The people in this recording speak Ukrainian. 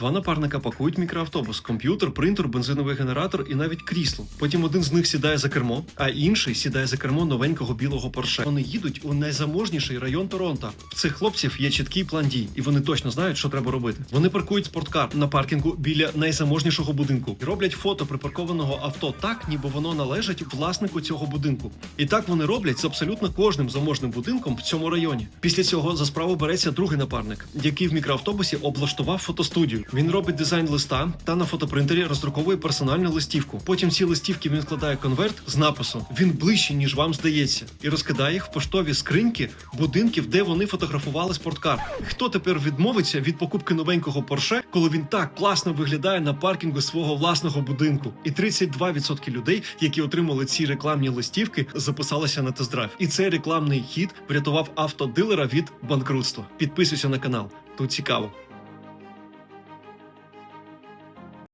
Два напарника пакують мікроавтобус, комп'ютер, принтер, бензиновий генератор і навіть крісло. Потім один з них сідає за кермо, а інший сідає за кермо новенького білого Порше. Вони їдуть у найзаможніший район Торонто. В цих хлопців є чіткий план дій, і вони точно знають, що треба робити. Вони паркують спорткар на паркінгу біля найзаможнішого будинку і роблять фото припаркованого авто так, ніби воно належить власнику цього будинку. І так вони роблять з абсолютно кожним заможним будинком в цьому районі. Після цього за справу береться другий напарник, який в мікроавтобусі облаштував фотостудію. Він робить дизайн листа та на фотопринтері роздруковує персональну листівку. Потім ці листівки він складає конверт з написом Він ближчий, ніж вам здається, і розкидає їх в поштові скриньки будинків, де вони фотографували спорткар. Хто тепер відмовиться від покупки новенького Порше, коли він так класно виглядає на паркінгу свого власного будинку? І 32% людей, які отримали ці рекламні листівки, записалися на тест-драйв. І цей рекламний хід врятував автодилера від банкрутства. Підписуйся на канал, тут цікаво.